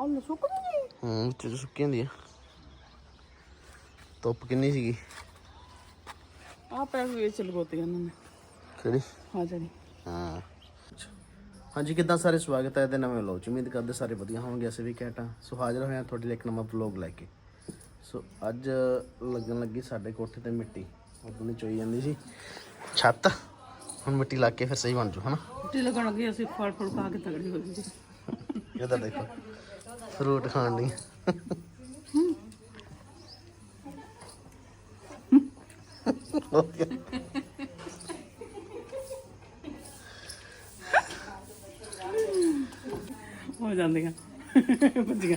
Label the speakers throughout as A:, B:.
A: ਆਲੂ ਸੁੱਕ ਗਏ
B: ਹੂੰ ਵਿੱਚ ਤਾਂ ਸੁੱਕੀ ਹੁੰਦੀ ਆ। ਧੁੱਪ ਕਿੰਨੀ ਸੀਗੀ?
A: ਆ ਪੈ ਵੇਚ ਲਗੋਤੇ ਇਹਨਾਂ ਨੇ।
B: ਕਿਹੜੀ?
A: ਹਾਂ ਜਿਹੜੀ
B: ਹਾਂ। ਹਾਂਜੀ ਕਿੱਦਾਂ ਸਾਰੇ ਸਵਾਗਤ ਹੈ ਇਹਦੇ ਨਵੇਂ ਵਲੌਗ ਚ? ਉਮੀਦ ਕਰਦੇ ਸਾਰੇ ਵਧੀਆ ਹੋਣਗੇ ਅਸੀਂ ਵੀ ਕਹਿਟਾਂ ਸੋ ਹਾਜ਼ਰ ਹੋਏ ਹਾਂ ਤੁਹਾਡੇ ਲਈ ਇੱਕ ਨਵਾਂ ਵਲੌਗ ਲੈ ਕੇ। ਸੋ ਅੱਜ ਲੱਗਣ ਲੱਗੀ ਸਾਡੇ ਕੋਠੇ ਤੇ ਮਿੱਟੀ। ਉਦੋਂ ਚੋਈ ਜਾਂਦੀ ਸੀ। ਛੱਤ। ਹੁਣ ਮਿੱਟੀ ਲਾ ਕੇ ਫਿਰ ਸਹੀ ਬਣ ਜੂ ਹਨਾ?
A: ਰੋਟੀ ਲੱਗਣ ਲੱਗੀ ਅਸੀਂ ਫਲ ਫਲ ਖਾ ਕੇ ਤਗੜੀ ਹੋ ਗਈ
B: ਇਹਦਾ ਦੇਖੋ। ਫਰੂਟ ਖਾਣ ਦੀ
A: ਹੋ ਜਾਂਦੀਆਂ। ਭੱਜੀਆਂ।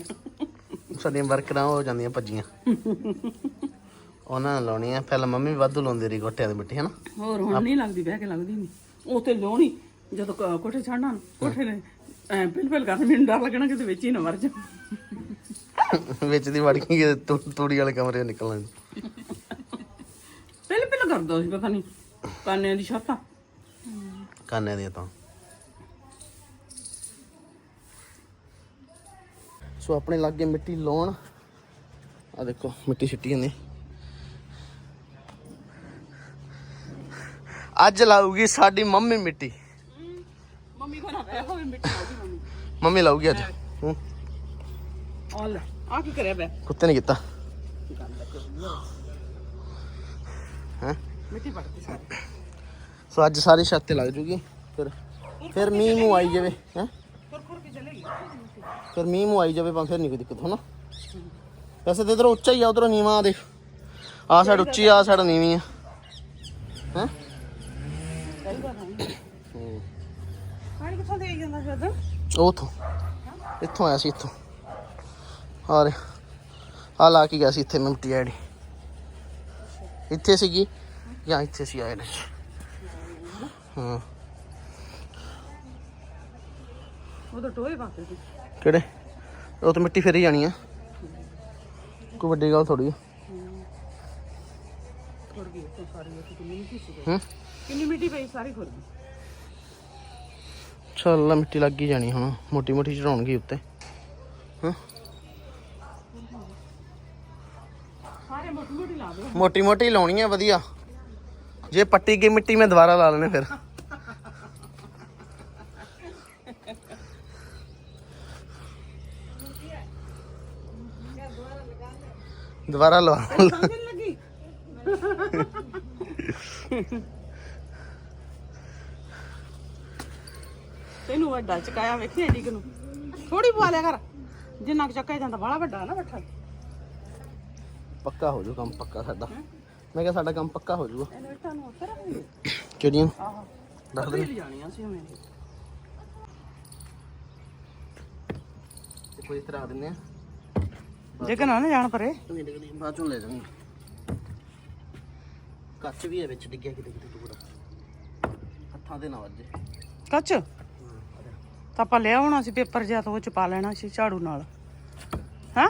B: ਸਾਡੀਆਂ ਵਰਕਰਾਂ ਹੋ ਜਾਂਦੀਆਂ ਭੱਜੀਆਂ। ਉਹਨਾਂ ਨੇ ਲਾਉਣੀਆਂ। ਪਹਿਲਾਂ ਮੰਮੀ ਵਾਧੂ ਲਾਉਂਦੀ ਰਹੀ ਗੋਟਿਆਂ ਦੀ ਮਿੱਟੀ ਹਨਾ?
A: ਹੋਰ ਹੁਣ ਨਹੀਂ ਲੱਗਦੀ ਬਹਿ ਕੇ ਲੱਗਦੀ ਨਹੀਂ ਉੱਥੇ ਲੋਣੀ ਜਦੋਂ ਕ- ਕੋਠੇ ਚੜਨਾ ਕੋਠੇ ਨੇ ਐ ਪਿਲ ਕਰਨ ਮੈਨੂੰ ਡਰ ਲੱਗਣਾ ਕਿਤੇ ਵਿੱਚ ਹੀ ਨਾ ਮਰ ਜਾ।
B: ਵਿੱਚ ਦੀ ਵੜ ਕਿ ਤੂ- ਤੂੜੀ ਵਾਲੇ ਕਮਰੇ ਚੋਂ ਨਿਕਲਣ।
A: ਪਿਲ ਪਿਲ ਕਰਦਾ ਸੀ ਪਤਾ ਨਹੀਂ ਕਾਨਿਆਂ ਦੀ ਛੱਤ
B: ਕਾਨੇ ਤਾਂ। ਸੋ ਆਪਣੇ ਲਾਗੇ ਮਿੱਟੀ ਲਾਉਣ। ਆ ਦੇਖੋ ਮਿੱਟੀ ਛਿੱਟੀ ਜਾਂਦੀ। ਅੱਜ ਲਾਊਗੀ ਸਾਡੀ ਮੰਮੀ ਮਿੱਟੀ।
A: ਮੰਮੀ
B: ਲਾਊਗੀ ਅੱਜ। ਹੂੰ।
A: ਆ ਲੈ ਆ ਕੀ ਕਰਿਆ ਬੈ
B: ਕੁੱਤੇ ਨੇ ਕੀਤਾ। ਹੈ?
A: ਮਿੱਟੀ ਪੜਤੀ ਸਾਰੀ।
B: ਸੋ ਅੱਜ ਸਾਰੀ ਛੱਤ ਤੇ ਲੱਗ ਜੂਗੀ। ਫਿਰ ਫਿਰ ਮੀਂਹ ਮੂੰਹ ਆਈ ਜਾਵੇ। ਹੈ? ਫਿਰ ਮੀਂਹ ਮੂੰਹ ਆਈ ਜਾਵੇ ਪਰ ਫਿਰ ਨਹੀਂ ਕੋਈ ਦਿੱਕਤ ਹੋਣਾ ਵੈਸੇ ਤੇ ਇਧਰ ਉੱਚਾ ਹੀ ਆ ਉਧਰੋਂ ਨੀਵਾਂ ਆ ਦੇਖ। ਆ ਸਾਈਡ ਉੱਚੀ ਆ ਸਾਈਡ ਨੀਵੀਂ ਆ। ਹੈ?
A: ਸਹੀ ਗੱਲ ਹੈ ਪਾਣੀ ਕਿੱਥੋਂ ਦੇ ਜਾਂਦਾ ਫਿਰ
B: ਉਥੋਂ ਇੱਥੋਂ ਆਇਆ ਸੀ ਇੱਥੋਂ। ਆ ਰੇ ਆ ਲਾ ਕੇ ਗਿਆ ਸੀ ਇੱਥੇ ਮਿੱਟੀ ਆੜੀ ਇੱਥੇ ਸੀਗੀ ਜਾਂ ਇੱਥੇ ਸੀ ਆਇਆ ਹਾਂ।
A: ਉਹ ਤਾਂ ਟੋਏ ਪਾਤੇ ਸੀ।
B: ਕਿਹੜੇ? ਉਹ ਤਾਂ ਮਿੱਟੀ ਫਿਰ ਹੀ ਜਾਣੀ ਆ। ਕੋਈ ਵੱਡੀ ਗੱਲ ਥੋੜੀ
A: ਖੁਰ ਗਈ ਸਾਰੀ ਉੱਥੇ ਕਿੰਨੀ ਮਿੱਟੀ ਸੀ।
B: ਹੂੰ।
A: ਕਿੰਨੀ ਮਿੱਟੀ ਪਈ? ਸਾਰੀ ਖੁਰ ਗਈ।
B: ਚੱਲ ਮਿੱਟੀ ਲੱਗ ਹੀ ਜਾਣੀ ਹੁਣ, ਮੋਟੀ ਮੋਟੀ ਚੜਾਉਣਗੇ ਉੱਤੇ। ਹਾਂ।
A: ਮੋਟੀ ਮੋਟੀ
B: ਲਾਉਣੀ ਆ, ਵਧੀਆ। ਜੇ ਪੱਟੀ ਗਈ ਮਿੱਟੀ, ਮੈਂ ਦੁਬਾਰਾ ਲਾ ਲੈਣੇ ਫਿਰ। ਦੁਬਾਰਾ ਲਵਾ
A: ਲੱਗੀ। ਤੈਨੂੰ ਵੱਡਾ ਚਕਾਇਆ ਵੇਖੀ ਐਡੀ ਕਿ ਨੂੰ। ਥੋੜੀ ਪਵਾ ਲਿਆ ਕਰ। ਜਿੰਨਾ ਕੁ ਚੱਕਿਆ ਜਾਂਦਾ ਬੜਾ ਵੱਡਾ ਨਾ ਬੱਠਾ।
B: ਪੱਕਾ ਹੋ ਜੂ ਕੰਮ ਪੱਕਾ ਸਾਡਾ। ਮੈਂ ਕਿਹਾ ਸਾਡਾ ਕੰਮ ਪੱਕਾ ਹੋ ਜੂਗਾ
A: ਇਹਨੂੰ ਇੱਟਾਂ ਨੂੰ ਉੱਤੇ ਰੱਖੀ
B: ਕਿਹੜੀਆਂ
A: ਆਹੋ।
B: ਦੱਸ ਦੇ।
A: ਲੈ ਜਾਣੀਆਂ ਸੀ ਮੈਂ
B: ਕੋਈ ਤਰ੍ਹਾਂ ਦਿੰਨੇ ਆ।
A: ਜੇ ਕਿ ਨਾ ਜਾਣ ਪਰੇ।
B: ਨਹੀਂ ਡਿੱਗਦੀ ਬਾਅਦ ਚੋਂ ਲੈ ਜਾਵਾਂਗੇ। ਕੱਚ ਵੀ ਹੈ ਵਿੱਚ ਡਿੱਗਿਆ ਕਿਤੇ ਕਿਤੇ ਟੁਕੜਾ ਹੱਥਾਂ ਦੇ ਨਾ ਵੱਜੇ।
A: ਕੱਚ? ਤਾਂ ਆਪਾਂ ਲਿਆ ਹੋਣਾ ਸੀ ਪੇਪਰ ਜਿਹਾ ਤਾਂ ਉਹ ਚ ਪਾ ਲੈਣਾ ਸੀ ਝਾੜੂ ਨਾਲ। ਹਾਂ?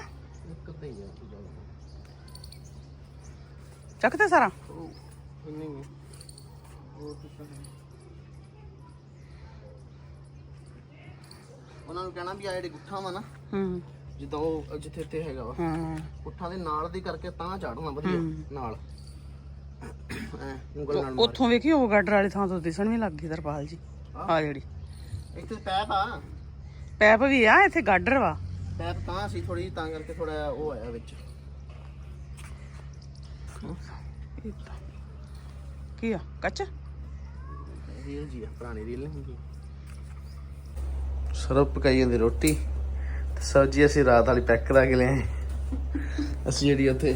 B: ਇੱਕ ਤੇ ਹੀ ਆ ਤੂੰ ਜਾ
A: ਚੱਕ ਤੇ ਸਾਰਾ।
B: ਉਹਨਾਂ ਨੂੰ ਕਹਿਣਾ ਵੀ ਆ ਜਿਹੜੇ ਗੁੱਠਾਂ ਵਾ ਨਾ
A: ਹੂੰ।
B: ਜਿੱਦਾਂ ਉਹ ਜਿੱਥੇ ਇੱਥੇ ਹੈਗਾ ਵਾ
A: ਹਾਂ।
B: ਗੁੱਠਾਂ ਦੇ ਨਾਲ ਦੀ ਕਰਕੇ ਤਾਂ ਝਾੜਨਾ ਵਧੀਆ ਨਾਲ। ਐ ਉਂਗਲ ਨਾਲ ਮਾਰ
A: ਉੱਥੋਂ ਵੇਖੀ ਉਹ ਗਾਡਰ ਵਾਲੀ ਥਾਂ ਤੋਂ ਦਿਸਣ ਵੀ ਲੱਗ ਗਈ ਤਰਪਾਲ ਜੀ। ਆ ਜਿਹੜੀ।
B: ਇੱਥੇ ਪੈਪ ਆ।
A: ਪੈਪ ਵੀ ਆ ਇੱਥੇ ਗਾਡਰ ਵਾ।
B: ਪੈਪ ਤਾਂ ਸੀ ਥੋੜੀ ਤਾਂ ਕਰਕੇ ਥੋੜਾ ਉਹ ਆਇਆ ਵਿੱਚ।
A: ਕੀ ਆ ਕੱਚ?
B: ਰੀਲ ਜੀ ਆ ਪੁਰਾਣੀ ਰੀਲ ਨਹੀਂ ਹੁੰਦੀ। ਸਰਬ ਪਕਾਈ ਜਾਂਦੀ ਰੋਟੀ। ਤੇ ਸਬਜ਼ੀ ਅਸੀਂ ਰਾਤ ਵਾਲੀ ਪੈਕ ਕਰਾ ਕੇ ਲਿਆਏ। ਅਸੀਂ ਜਿਹੜੀ ਉੱਥੇ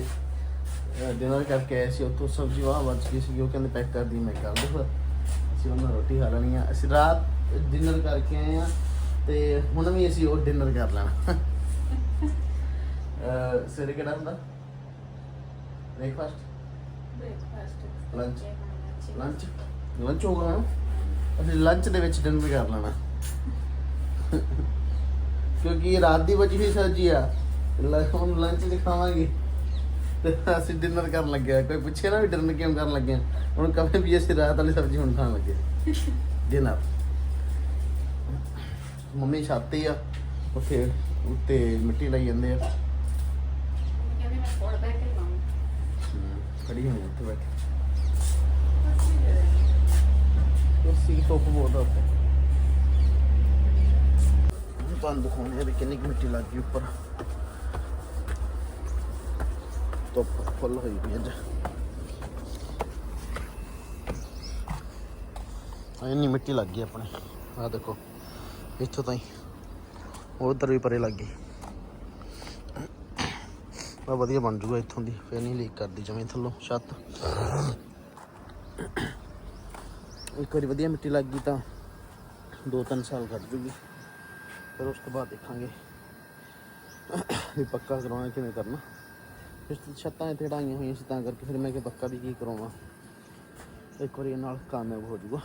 B: ਡਿਨਰ ਕਰਕੇ ਆਏ ਸੀ ਉੱਥੋਂ ਸਬਜ਼ੀ ਵਾਹ ਬਚ ਗਈ ਸੀ ਉਹ ਕਹਿੰਦੇ ਪੈਕ ਕਰ ਦੀ ਮੈਂ ਕਰ ਦੂੰ ਫਿਰ ਅਸੀਂ ਉਹਨਾਂ ਰੋਟੀ ਖਾ ਲੈਣੀ ਆ। ਅਸੀਂ ਰਾਤ ਡਿਨਰ ਕਰਕੇ ਆਏ ਆ ਤੇ ਹੁਣ ਵੀ ਅਸੀਂ ਉਹ ਡਿਨਰ ਕਰ ਲੈਣਾ। ਅਹ ਸਵੇਰੇ ਕਿਹੜਾ ਹੁੰਦਾ? ਬ੍ਰੇਕਫਾਸਟ? ਲੰਚ ਲੰਚ ਲੰਚ ਹੋਗਾ ਨਾ? ਅਸੀਂ ਲੰਚ ਦੇ ਵਿੱਚ ਡਿਨਰ ਕਰ ਲੈਣਾ। ਕਿਉਂਕਿ ਰਾਤ ਦੀ ਬਚੀ ਹੋਈ ਸਬਜ਼ੀ ਆ। ਲ- ਹੁਣ ਲੰਚ ਚ ਖਾਵਾਂਗੇ। ਤੇ ਅਸੀਂ ਡਿਨਰ ਕਰਨ ਲੱਗੇ ਆ। ਕੋਈ ਪੁੱਛੇ ਨਾ ਵੀ ਡਿਨਰ ਕਿਉਂ ਕਰਨ ਲੱਗੇ ਆ। ਹੁਣ ਕਹੇ ਵੀ ਅਸੀਂ ਰਾਤ ਵਾਲੀ ਸਬਜ਼ੀ ਹੁਣ ਖਾਣ ਲੱਗੇ ਡਿਨਰ ਮੰਮੀ ਛਾਤੀ ਆ ਉੱਥੇ ਉੱਤੇ ਮਿੱਟੀ ਲਾਈ ਜਾਂਦੇ ਆ।
C: ਕਹਿੰਦੇ ਮੈਂ ਕੋਲ ਬੈਠ ਕੇ ਲਾਉਂ
B: ਖੜੀ ਹੋਣੀ ਉੱਥੇ ਬੈਠ ਕੁਰਸੀ ਟੋਪ ਬਹੁਤ ਆ ਉੱਤੇ ਤੁਹਾਨੂੰ ਦਿਖਾਉਣੇ ਆ ਵੀ ਕਿੰਨੀ ਕੁ ਮਿੱਟੀ ਲੱਗ ਗਈ ਉੱਪਰ। ਟੋਪ ਫੁੱਲ ਹੋਈ ਪਈ ਅੱਜ। ਇੰਨੀ ਮਿੱਟੀ ਲੱਗ ਗਈ ਆਪਣੇ। ਆ ਦੇਖੋ। ਇੱਥੋਂ ਤਾਈਂ। ਉਧਰ ਵੀ ਪਰੇ ਲੱਗ ਗਈ। ਆ ਵਧੀਆ ਬਣ ਜੂਗਾ ਇੱਥੋਂ ਦੀ, ਫੇਰ ਨਹੀਂ ਲੀਕ ਕਰਦੀ ਜਮੇ ਥੱਲੋਂ, ਛੱਤ। ਇੱਕ ਵਾਰੀ ਵਧੀਆ ਮਿੱਟੀ ਲੱਗ ਗਈ ਤਾਂ 2-3 ਸਾਲ ਕੱਢ ਜੂਗੀ। ਫਿਰ ਉਸ ਤੋਂ ਬਾਅਦ ਦੇਖਾਂਗੇ ਵੀ ਪੱਕਾ ਕਰਾਉਣਾ ਕਿਵੇਂ ਕਰਨਾ। ਇਸ ਛੱਤਾਂ ਇੱਥੇ ਢਾਈਆਂ ਹੋਈਆਂ ਸੀ, ਤਾਂ ਕਰਕੇ ਫਿਰ ਮੈਂ ਕਿ ਪੱਕਾ ਵੀ ਕੀ ਕਰਾਉਣਾ ਇੱਕ ਵਾਰੀ ਇਹ ਨਾਲ ਕਾਮਯਾਬ ਹੋ ਜੂਗਾ।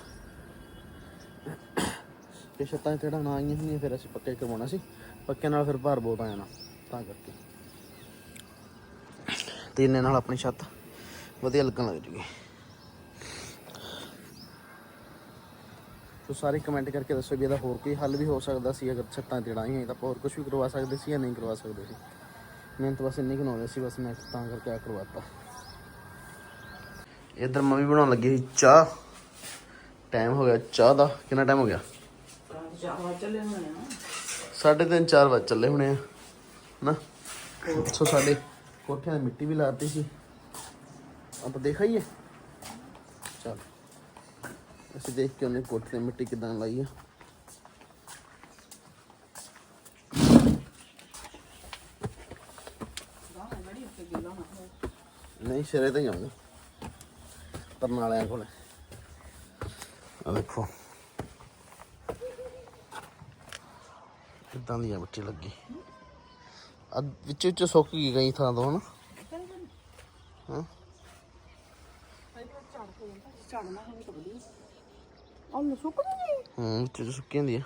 B: ਤੇ ਛੱਤਾਂ ਇੱਥੇ ਢਾਣਾ ਆਈਆਂ ਹੋਈਆਂ, ਫਿਰ ਅਸੀਂ ਪੱਕੇ ਕਰਵਾਉਣਾ ਸੀ। ਪੱਕੇ ਨਾਲ ਫਿਰ ਭਾਰ ਬਹੁਤ ਆ ਜਾਣਾ, ਤਾਂ ਕਰਕੇ। ਤੇ ਇਹਨੇ ਨਾਲ ਆਪਣੀ ਛੱਤ ਵਧੀਆ ਲੱਗਣ ਲੱਗ ਜੂਗੀ। ਸੋ ਸਾਰੇ ਕਮੈਂਟ ਕਰਕੇ ਦੱਸੋ ਵੀ ਇਹਦਾ ਹੋਰ ਕੋਈ ਹੱਲ ਵੀ ਹੋ ਸਕਦਾ ਸੀ, ਅਗਰ ਛੱਤਾਂ ਤੇੜਾਈਆਂ ਤਾਂ ਆਪਾਂ ਹੋਰ ਕੁਝ ਵੀ ਕਰਵਾ ਸਕਦੇ ਸੀ ਜਾਂ ਨਹੀਂ ਕਰਵਾ ਸਕਦੇ ਸੀ। ਮਿਹਨਤ ਬਸ ਇੰਨੀ ਕੁ ਸੀ, ਬਸ ਮੈਂ ਤਾਂ ਕਰਕੇ ਆ ਕਰਵਾਤਾ। ਇਧਰ ਮੰਮੀ ਬਣਾਉਣ ਲੱਗੀ ਸੀ ਚਾਹ। ਟਾਈਮ ਹੋ ਗਿਆ ਚਾਹ ਦਾ। ਕਿੰਨਾ ਟਾਈਮ ਹੋ ਗਿਆ?
A: ਚਾਹ ਚੱਲੇ ਹੋਏ ਆ।
B: ਸਾਢੇ ਤਿੰਨ, ਚਾਰ ਵਜੇ ਚੱਲੇ ਹੋਣੇ ਆ ਨਾ ਸੋ ਸਾਡੇ ਕੋਠਿਆਂ ਦੀ ਮਿੱਟੀ ਵੀ ਲਾਤੀ ਸੀ। ਆਪਾਂ ਦੇਖਾਈਏ? ਚਲ, ਅਸੀਂ ਦੇਖ ਕੇ ਉਹਨੇ ਕੋਠੇ ਦੀ ਮਿੱਟੀ ਕਿਦਾਂ ਲਾਈ ਆ। ਨਹੀਂ, ਸਿਰੇ ਤੇ ਜਾਉਂਗੇ ਤਰਨ ਵਾਲਿਆਂ ਕੋਲ। ਆ ਦੇਖੋ। ਇਦਾਂ ਦੀ ਆ ਮਿੱਟੀ ਲੱਗੀ? ਆ ਵਿੱਚ ਵਿੱਚ ਸੁੱਕ ਗਈ ਕਈ ਥਾਂ ਤੋਂ ਹਨਾ। ਹਾਂ?
A: ਲੈ ਸੁੱਕ ਨਹੀਂ
B: ਹੂੰ ਵਿੱਚ ਵਿੱਚ ਸੁੱਕੀ ਹੁੰਦੀ ਆ।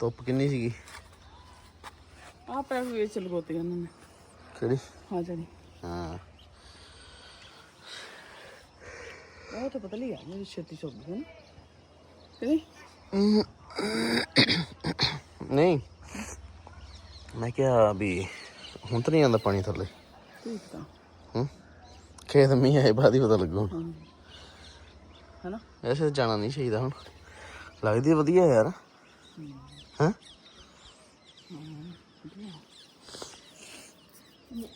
B: ਧੁੱਪ ਕਿੰਨੀ ਸੀਗੀ?
A: ਆ ਪੈਕ ਵੇਚ ਲਗੋਤੇ ਇਹਨਾਂ ਨੇ।
B: ਕਿਹੜੀ?
A: ਹਾਂ ਜਾਨੀ
B: ਹਾਂ।
A: ਉਹ ਤਾਂ ਪਤਾ ਨਹੀਂ ਆ ਮੇਰੀ ਛੇਤੀ ਸੁੱਕ ਗਈ ਨਾ। ਕਿਹੜੀ?
B: ਨਹੀਂ। ਮੈਂ ਕਿਹਾ ਵੀ ਹੁਣ ਤਾਂ ਨਹੀਂ ਆਉਂਦਾ ਪਾਣੀ ਥੱਲੇ।
A: ਠੀਕ ਤਾਂ
B: ਹੂੰ? ਖੇਤ ਮੀਂਹ ਆਏ ਬਾਅਦ ਹੀ ਪਤਾ ਲੱਗੂ
A: ਹੈਨਾ?
B: ਐਸੇ ਜਾਣਾ ਨਹੀਂ ਚਾਹੀਦਾ ਹੁਣ। ਲੱਗਦੀ ਵਧੀਆ ਯਾਰ। ਹਾਂ?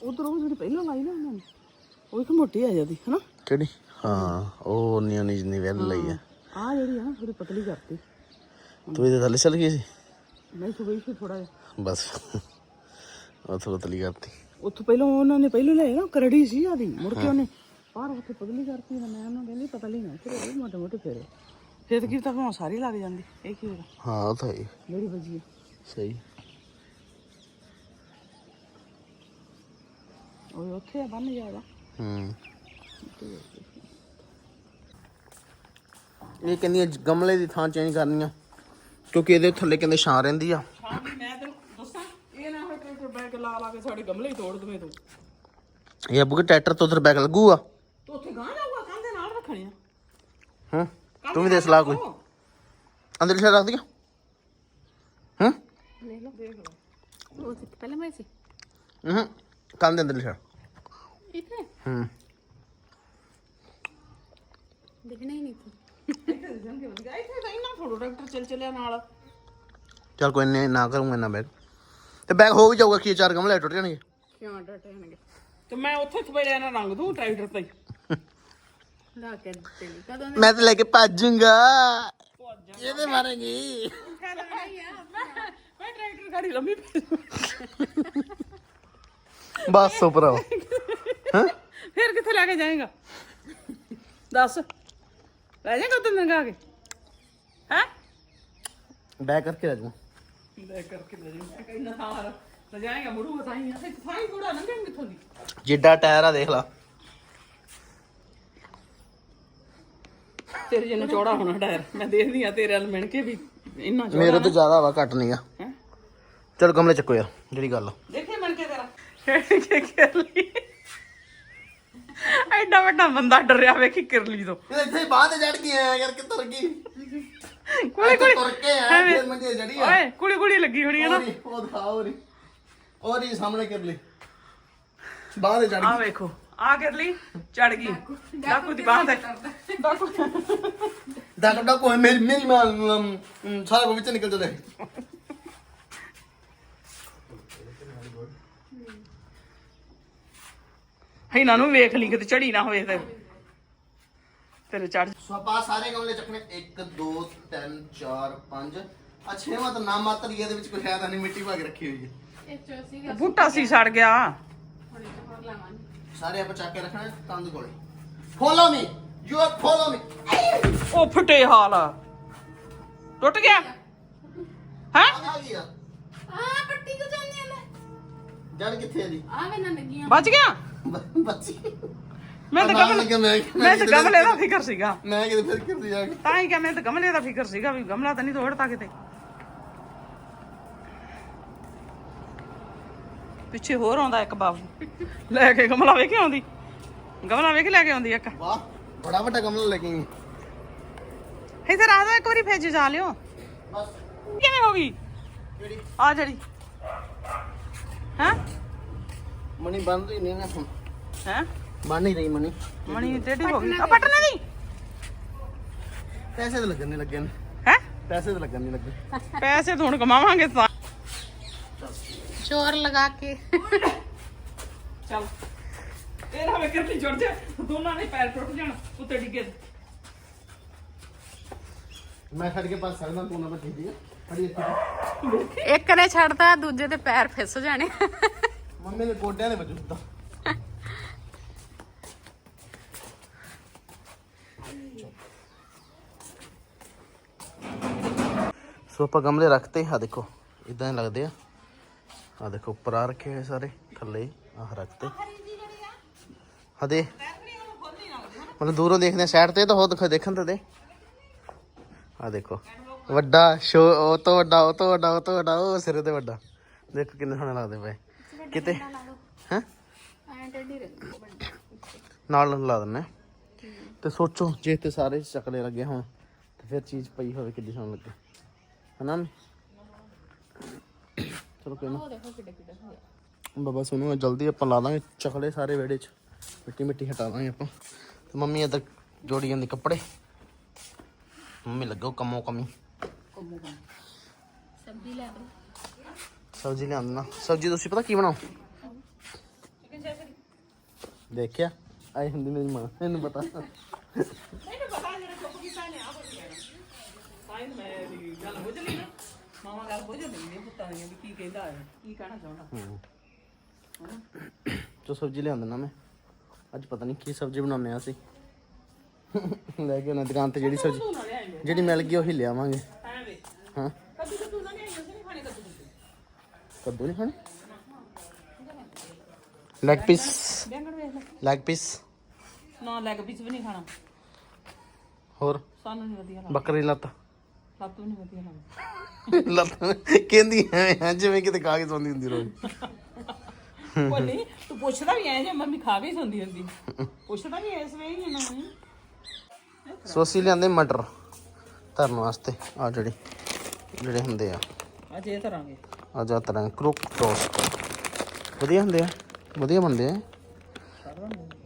A: ਉਧਰ ਜਿਹੜੀ ਪਹਿਲਾਂ ਲਾਈ ਨਾ ਉਹਨਾਂ ਨੇ ਉਹ ਇੱਕ ਮੋਟੀ ਆ ਜਾਂਦੀ ਹੈਨਾ?
B: ਕਿਹੜੀ? ਹਾਂ ਉਹ ਨਿਆਣੀ ਜਿੰਨੀ ਵੈਲ ਲਈ ਆ।
A: ਆ ਜਿਹੜੀ ਆ ਨਾ ਥੋੜੀ ਪਤਲੀ ਕਰਤੀ।
B: ਤੂੰ ਇਹਦੇ ਥੱਲੇ ਚੱਲ ਗਈ ਸੀ?
A: ਨਹੀਂ ਸੁਬਈ ਸੀ ਥੋੜਾ ਜਿਹਾ।
B: ਬਸ। ਉਹ ਥੋੜਾ ਤਲੀ ਕਰਤੀ।
A: ਉੱਥੋਂ ਪਹਿਲਾਂ ਉਹਨਾਂ ਨੇ ਪਹਿਲਾਂ ਲਿਆ ਨਾ ਕਰੜੀ ਸੀ ਆਦੀ ਮੁੜ ਕੇ ਉਹਨੇ ਬਾਹਰ ਉੱਥੇ ਪਤਲੀ ਕਰਤੀ ਤਾਂ ਮੈਂ ਉਹਨੂੰ ਕਹਿੰਦੀ ਪਤਾ ਨਹੀਂ ਨਾ ਫਿਰ ਉਹ ਮੋਟੇ ਮੋਟੇ ਫੇਰੇ। ਫਿਰ ਕੀ ਤਾਂ ਭਾਵੇਂ ਸਾਰੀ ਲੱਗ ਜਾਂਦੀ ਇਹ ਕੀ ਹੋਗਾ
B: ਹਾਂ ਤਾਂ ਹੈ।
A: ਮੇਰੀ ਵਜੀ
B: ਸਹੀ।
A: ਉਹ ਉੱਥੇ ਆ ਬੰਨ ਜਾਦਾ
B: ਹੂੰ। ਇਹ ਕਹਿੰਦੀ ਗਮਲੇ ਦੀ ਥਾਂ ਚੇਂਜ ਕਰਨੀ ਆ ਕਿਉਂਕਿ ਇਹਦੇ ਥੱਲੇ ਕਹਿੰਦੇ ਛਾਂ ਰਹਿੰਦੀ ਆ।
A: ਹਾਂ ਵੀ ਮੈਂ ਤੈਨੂੰ ਦੱਸਾਂ ਇਹ ਨਾ ਹੋਏ ਕਿ ਬੈਗ ਲਾ ਲਾ ਕੇ ਸਾਡੇ ਗਮਲੇ ਹੀ ਤੋੜ ਦਵੇਂ ਤੂੰ।
B: ਇਹ ਅੱਬੂ ਕੇ ਟਰੈਕਟਰ ਤੋਂ ਉਧਰ ਬੈਗ ਲੱਗੂਗਾ।
A: ਤੂੰ ਉੱਥੇ ਗਾਂ ਜਾਊਗਾ ਕੰਧ ਨਾਲ ਰੱਖਣੀ ਆ।
B: ਹਾਂ ਤੂੰ ਵੀ ਦੇ ਸਲਾਹ ਕੋਈ। ਅੰਦਰ ਲਿਖਿਆ ਰੱਖ ਦਿਆ ਹਾਂ?
C: ਲੈ ਲਓ। ਦੇਖ ਲਓ। ਉਹ ਸਿੱਖ ਪਹਿਲਾਂ ਮੈਂ ਸੀ।
B: ਹੂੰ ਕੰਨ ਦੇ ਅੰਦਰ ਲਿਖਿਆ
C: ਇੱਥੇ?
B: ਹੂੰ।
C: ਦਿਖਣਾ ਹੀ ਨਹੀਂ ਸੀ
A: ਇੱਥੇ ਤਾਂ ਇੰਨਾ ਥੋੜਾ ਚੱਲ ਚੱਲਿਆ ਨਾਲ
B: ਚੱਲ ਕੋਈ ਨਹੀਂ ਨਾ ਕਰੂੰਗਾ ਨਾ ਬੈਗ ਤੇ ਬੈਗ ਹੋ ਵੀ ਜਾਊਗਾ ਕੀ ਚਾਰ ਗਮਲੇ ਟੁੱਟ ਜਾਣਗੇ?
C: ਕਿਉਂ ਡਟਣਗੇ
A: ਤੇ ਮੈਂ ਉੱਥੇ ਥਪੜਿਆ ਨਾ ਰੰਗ ਦੂੰ ਟਰੈਕਟਰ ਤੇ।
C: ਲਾ ਕੇ ਦਿੱਤੇ। ਕਦੋਂ
B: ਮੈਂ ਤੇ ਲੈ ਕੇ ਭੱਜੂਗਾ। ਇਹਦੇ ਮਾਰੇਗੀ
A: ਮੈਂ ਟਰੈਕਟਰ ਗਾੜੀ ਲੰਮੀ।
B: ਬਸ ਸੋ ਭਰਾਵਾ।
A: ਫਿਰ ਕਿੱਥੇ ਲੈ ਕੇ ਜਾਏਗਾ? ਦੱਸ। ਲੈ ਤੂੰ ਨੰਗਾ ਕੇ। ਹੈ?
B: ਬੈਗ ਕਰਕੇ ਲੈ ਜਾਊਂ।
A: ਲੈ ਕਰਕੇ ਲੈ ਮੈਂ ਕਹਿੰਦਾ ਸਾਰ ਕਿੱਥੋਂ ਦੀ।
B: ਜਿੱਡਾ ਟਾਇਰ ਆ ਦੇਖ ਲਾ।
A: ਤੇਰੇ ਜਿੰਨਾ ਚੌੜਾ ਹੋਣਾ ਟਾਇਰ ਮੈਂ ਦੇਖਦੀ ਆ ਤੇਰੇ ਵੱਲ ਮਿਣ ਕੇ ਵੀ ਇੰਨਾ ਚੌੜਾ
B: ਮੇਰੇ ਤੋਂ ਜ਼ਿਆਦਾ ਵਾ ਘੱਟ ਨਹੀਂਗਾ
A: ਹੈ?
B: ਚਲ ਗਮਲੇ ਚੱਕੋ ਯਾਰ ਜਿਹੜੀ ਗੱਲ ਆ।
A: ਦੇਖੇ ਮਿਣ ਕੇ ਤੇਰਾ। ਕੀ ਕਰ ਲਈ ਐਡਾ ਵੱਡਾ ਬੰਦਾ ਡਰਿਆ ਵੇਖੀ ਕਿਰਲੀ ਤੋਂ।
B: ਇੱਥੇ ਬਾਹ ਤੇ ਚੜ ਕੇ ਆਇਆ ਯਾਰ ਕਿੱਧਰ ਗਈ?
A: ਕੁੜੀ ਕੁੜੀ
B: ਤੁਰ ਕੇ ਆ ਫਿਰ ਮੰਜੇ ਜੜੀ ਆ।
A: ਓਏ ਕੁੜੀ ਕੁੜੀ ਲੱਗੀ ਹੋਣੀ ਹੈ ਨਾ।
B: ਉਹ ਦਿਖਾ ਉਹਦੀ। ਉਹਦੀ ਸਾਹਮਣੇ ਕਰ ਲਈ ਬਾਹਰ ਚੜ
A: ਆ ਵੇਖੋ ਆ ਕਰ ਲਈ ਚੜ ਗਈ। ਡਾਕੂ ਦੀ ਬਾਹ ਤੇ। ਡਾਕੂ।
B: ਦਾ ਦਾ ਕੋਈ ਮੇਰੀ ਮੇਰੀ ਮਾਂ ਸਾਰਾ ਕੁਝ ਵਿੱਚ ਨਿਕਲ ਜਾਂਦਾ
A: ਇਹਨਾਂ ਨੂੰ ਵੇਖ ਲਈ ਕਿਤੇ ਚੜੀ ਨਾ ਹੋਵੇ ਤੇ ਤੇਰੇ ਚੜ
B: ਸੋ ਆਪਾਂ ਸਾਰੇ ਗਮਲੇ ਚੱਕਣੇ। 1 2 3 4 5 ਆ ਛੇਵਾਂ ਤਾਂ ਨਾਮ ਮਾਤਰ ਇਹਦੇ ਵਿੱਚ ਕੁਛ ਹੈ ਤਾਂ ਨਹੀਂ ਮਿੱਟੀ ਪਾ ਕੇ ਰੱਖੀ ਹੋਈ ਹੈ
C: ਇਹ ਚੋ ਸੀਗਾ।
A: ਬੂਟਾ ਸੀ ਸੜ ਗਿਆ।
B: ਸਾਰੇ ਆਪਾਂ ਚੱਕ ਕੇ ਰੱਖਣੇ ਕੰਧ ਕੋਲੇ। Follow me you are follow me
A: ਉਹ ਫਟੇ ਹਾਲ। ਟੁੱਟ ਗਿਆ? ਹੈ?
B: ਆ
C: ਆ ਪੱਟੀ ਕਿਉਂ ਜਾਂਦੀ ਨੇ
B: ਜੜ ਕਿੱਥੇ ਹੈ ਜੀ?
C: ਆ ਵੇ ਨਾ ਲੱਗੀਆਂ।
A: ਬਚ ਗਿਆ?
B: ਬੱਚੀ।
A: ਮੈਂ ਤਾਂ ਗਮਲੇ
B: ਲੱਗਿਆ ਮੈਂ
A: ਮੈਂ ਤਾਂ
B: ਕਿਤੇ-
A: ਗਮਲੇ ਦਾ ਫਿਕਰ ਸੀਗਾ।
B: ਮੈਂ ਕਿਤੇ ਫਿਰ ਕਿਰਦੀ ਜਾ ਕੇ
A: ਤਾਂ ਹੀ ਕਿ ਮੈਂ ਤਾਂ ਗਮਲੇ ਦਾ ਫਿਕਰ ਸੀਗਾ ਵੀ ਗਮਲਾ ਤਾਂ ਨਹੀਂ ਤੋੜਤਾ ਕਿਤੇ। ਪਿੱਛੇ ਹੋਰ ਆਉਂਦਾ ਇੱਕ ਬਾਬੂ। ਲੈ ਕੇ ਗਮਲਾ ਵੇਖ ਕੇ ਆਉਂਦੀ। ਗਮਲਾ ਵੇਖ ਕੇ ਲੈ ਕੇ ਆਉਂਦੀ ਇੱਕ।
B: ਵਾਹ ਬੜਾ ਵੱਡਾ ਗਮਲਾ ਲੈ ਕੇ ਆਈ।
A: ਇੱਥੇ ਰੱਖ ਦੋ ਇੱਕ ਵਾਰੀ ਫੇਜ ਜਾ ਲਿਓ।
B: ਬਸ।
A: ਕਿਵੇਂ ਹੋ ਗਈ? ਆ ਜਿਹੜੀ। ਹੈ?
B: ਮਣੀ ਬੰਦ ਹੀ ਨਹੀਂ ਨਾ ਹੁਣ।
A: ਹੈ?
B: ਬਣ ਨਹੀਂ ਰਹੀ ਮਣੀ।
A: ਮਣੀ ਟੇਢੀ ਹੋ ਗਈ। ਆ ਪਟਨੇ ਦੀ?
B: ਪੈਸੇ ਤਾਂ ਲੱਗਣ ਨਹੀਂ ਲੱਗੇ। ਨੇ
A: ਹੈ?
B: ਪੈਸੇ ਤਾਂ ਲੱਗਣ ਨਹੀਂ ਲੱਗੇ।
A: ਪੈਸੇ ਤਾਂ ਹੁਣ ਕਮਾਵਾਂਗੇ ਤਾਂ।
C: ਚੋਰ ਲਗਾ ਕੇ।
A: ਚੱਲ। ਇਹ ਨਾ ਵੇਖਰ ਜੁੜ ਜਾ। ਦੋਨਾਂ ਦੇ ਪੈਰ ਟੁੱਟ ਜਾਣ ਉੱਤੇ ਡਿੱਗੇ।
B: ਮੈਂ ਖੜ ਕੇ ਪਾਸ ਸਕਦਾ ਤੂੰ ਨਾ ਬੱਚੀ ਦੀ ਇੱਥੇ।
C: ਇੱਕ ਨੇ ਛੱਡਦਾ ਦੂਜੇ ਦੇ ਪੈਰ ਫਿਸ ਜਾਣੇ।
B: ਮੰਮੀ ਦੇ ਗੋਡਿਆਂ ਦੇ ਵਿੱਚ ਸੋ ਆਪਾਂ ਗਮਲੇ ਰੱਖਤੇ ਆ ਦੇਖੋ ਇਦਾਂ ਹੀ ਲੱਗਦੇ ਆ। ਆ ਦੇਖੋ, ਉੱਪਰ ਆ ਰੱਖੇ ਹੋਏ ਸਾਰੇ, ਥੱਲੇ ਆਹ ਰੱਖਤੇ। ਹਦੇ ਮਤਲਬ ਦੂਰੋਂ ਦੇਖਦੇ ਸਾਈਡ ਤੇ ਤਾਂ ਹੋ ਦਿਖਾ ਦੇਖਣ ਤੇ ਦੇ। ਆ ਦੇਖੋ, ਵੱਡਾ ਸ਼ੋ ਉਹ ਤੋਂ ਵੱਡਾ, ਉਹ ਤੋਂ ਵੱਡਾ, ਉਹ ਤੋਂ ਵੱਡਾ, ਉਹ ਸਿਰੇ ਤੇ ਵੱਡਾ। ਦੇਖੋ ਕਿੰਨੇ ਸੋਹਣੇ ਲੱਗਦੇ ਪਏ। ਕਿਤੇ? ਹੈ? ਨਾਲ ਲਾ ਦਿੰਨੇ ਤੇ ਸੋਚੋ ਜੇ ਤੇ ਸਾਰੇ ਚੱਕਲੇ ਲੱਗੇ ਹੋਣ ਤੇ ਫਿਰ ਚੀਜ਼ ਪਈ ਹੋਵੇ ਕਿੱਡੀ ਸੋਹਣੀ ਲੱਗੇ। ਹਨਾ ਚਲੋ ਕੋਈ ਨਾ। ਬਾਬਾ ਸੁਣੋ ਜਲਦੀ ਆਪਾਂ ਲਾ ਦਾਂਗੇ ਚਕਲੇ ਸਾਰੇ ਵਿਹੜੇ 'ਚ। ਮਿੱਟੀ ਮਿੱਟੀ ਹਟਾ ਦਾਂਗੇ ਆਪਾਂ। ਤੇ ਮੰਮੀ ਇੱਧਰ ਜੋੜੀ ਜਾਂਦੀ ਕੱਪੜੇ। ਮੰਮੀ ਲੱਗੋ ਕੰਮੋ ਕਮੀ।
C: ਲੈ ਲਓ
B: ਸਬਜ਼ੀ ਲਿਆਂਦੀ ਨਾ। ਸਬਜ਼ੀ ਤੁਸੀਂ ਪਤਾ ਕੀ ਬਣਾਓ? ਦੇਖਿਆ? ਆਈ ਹੁੰਦੀ ਮੇਰੀ ਮਾਂ ਇਹਨੂੰ ਪਤਾ।
A: ਸਾਇਨ ਮੈਂ ਦੀ ਗੱਲ ਹੋ। ਜਲੀ ਨਾ ਮਾਮਾ ਗੱਲ ਹੋ ਜਾਂਦੀ ਨੇ ਪੁੱਤਾਂ ਦੀਆਂ ਵੀ ਕੀ ਕਹਿੰਦਾ ਹੈ ਕੀ ਕਹਿਣਾ ਚਾਹੁੰਦਾ
B: ਜੋ ਸਬਜ਼ੀ ਲਿਆਂਦਾ ਨਾ ਮੈਂ। ਅੱਜ ਪਤਾ ਨਹੀਂ ਕੀ ਸਬਜ਼ੀ ਬਣਾਉਂਦੇ ਆ ਅਸੀਂ। ਲੈ ਕੇ ਉਹਨਾਂ ਦੁਕਾਨ ਤੇ ਜਿਹੜੀ ਸਬਜ਼ੀ ਜਿਹੜੀ ਮਿਲ ਗਈ ਉਹੀ ਲਿਆਵਾਂਗੇ।
A: ਐ
B: ਹਾਂ
A: ਕਦੋਂ ਤਾਂ ਤੂੰ ਨਾ ਲਿਆਈ ਅਸੀਂ ਨਹੀਂ ਖਾਣੇ ਕਦੋਂ
B: ਕੱਦੂ ਨਹੀਂ ਖਾਣੇ? ਲੈਗ ਪੀਸ
A: ਬੈਂਗਣ ਵੇਖ ਲੈ।
B: ਲੈਗ ਪੀਸ
A: ਨਾ ਲੈਗ ਪੀਸ ਵੀ ਨਹੀਂ ਖਾਣਾ।
B: ਹੋਰ?
A: ਸਾਨੂੰ ਨਹੀਂ ਵਧੀਆ ਲੱਗਦਾ।
B: ਬੱਕਰੀ ਲੱਤ।
A: ਲੱਤ ਵੀ ਨਹੀਂ ਵਧੀਆ ਲੱਗਦਾ।
B: ਲੱਤ ਕਹਿੰਦੀ ਐ ਜਿਵੇਂ ਕਿਤੇ ਖਾ ਕੇ ਸੌਂਦੀ ਹੁੰਦੀ ਰੋਜ਼।
A: ਕੋਈ ਨਹੀਂ ਤੂੰ ਪੁੱਛਦਾ ਵੀ ਐ ਜੇ ਮੰਮੀ ਖਾ ਕੇ ਸੌਂਦੀ ਹੁੰਦੀ। ਪੁੱਛਦਾ ਵੀ ਇਸ ਵੇ ਹੀ ਨਾ
B: ਸੋ ਅਸੀਂ ਲਿਆਂਦੇ ਮਟਰ। ਧਰਨ ਵਾਸਤੇ। ਆ ਜਿਹੜੇ ਜਿਹੜੇ ਹੁੰਦੇ ਆ।
A: ਅੱਜ ਇਹ ਤਰਾਂਗੇ
B: ਆ ਜਾ ਤਰ੍ਹਾਂ ਕ੍ਰੋਕ ਟੋਸਟ ਵਧੀਆ ਹੁੰਦੇ ਆ ਵਧੀਆ ਬਣਦੇ ਆ।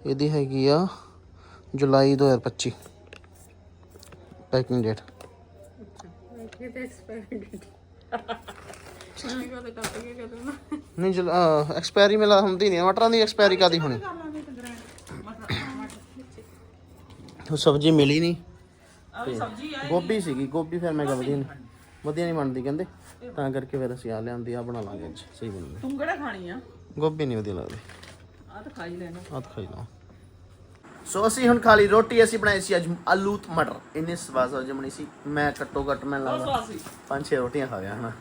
B: ਇਹਦੀ ਹੈਗੀ ਆ ਜੁਲਾਈ 2025 ਪੈਕਿੰਗ ਡੇਟ ਨਹੀਂ ਜੁਲ ਐਕਸਪਾਇਰੀ ਮੇਲਾ ਹੁੰਦੀ ਨਹੀਂ ਮਟਰਾਂ ਦੀ ਐਕਸਪਾਇਰੀ ਕਾਦੀ ਹੋਣੀ? ਉਹ ਸਬਜ਼ੀ ਮਿਲੀ ਨਹੀਂ ਗੋਭੀ ਸੀਗੀ ਗੋਭੀ ਫਿਰ ਮੈਂ ਕਿਹਾ ਵਧੀਆ ਨਹੀਂ ਵਧੀਆ ਨਹੀਂ ਬਣਦੀ ਕਹਿੰਦੇ। ਤਾਂ ਕਰਕੇ ਫਿਰ ਅਸੀਂ ਆ ਲਿਆਂਦੀ ਆ ਬਣਾ ਲਾਂਗੇ ਅੱਜ। ਸਹੀ ਬਣੂਗੀ।
A: ਤੂੰ ਕਿਹੜਾ ਖਾਣੀ ਆ?
B: ਗੋਭੀ ਨਹੀਂ ਵਧੀਆ ਲੱਗਦੀ।
A: ਆ ਤਾਂ ਖਾ ਹੀ ਲੈਣਾ।
B: ਆਹ ਤਾਂ ਖਾਈ ਲਓ। ਸੋ ਅਸੀਂ ਹੁਣ ਖਾ ਲਈ ਰੋਟੀ ਅਸੀਂ ਬਣਾਈ ਸੀ ਅੱਜ ਆਲੂ ਤੇ ਮਟਰ। ਇੰਨੀ ਸਵਾਦ ਸਬਜ਼ੀ ਬਣੀ ਸੀ। ਮੈਂ ਘੱਟੋ ਘੱਟ ਮੈਂ
A: ਸਵਾਦ ਸੀ।
B: ਪੰਜ ਛੇ ਰੋਟੀਆਂ ਖਾ ਗਿਆ ਹਨਾ।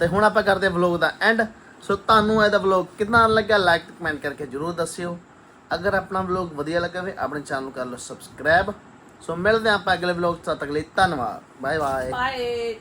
B: ਤੇ ਹੁਣ ਆਪਾਂ ਕਰਦੇ ਵਲੌਗ ਦਾ ਐਂਡ ਸੋ ਤੁਹਾਨੂੰ ਇਹਦਾ ਵਲੌਗ ਕਿੰਨਾ ਲੱਗਾ ਲਾਈਕ ਤੇ ਕਮੈਂਟ ਕਰਕੇ ਜਰੂਰ ਦੱਸਿਓ। ਅਗਰ ਆਪਣਾ ਵਲੌਗ ਵਧੀਆ ਲੱਗਾ ਹੋਵੇ ਆਪਣੇ ਚੈਨਲ ਨੂੰ ਕਰ ਲਓ ਸਬਸਕ੍ਰਾਈਬ ਸੋ ਮਿਲਦੇ ਆਪਾਂ ਅਗਲੇ ਵਲੌਗ ਤੱਕ ਲਈ। ਧੰਨਵਾਦ। Bye bye
A: bye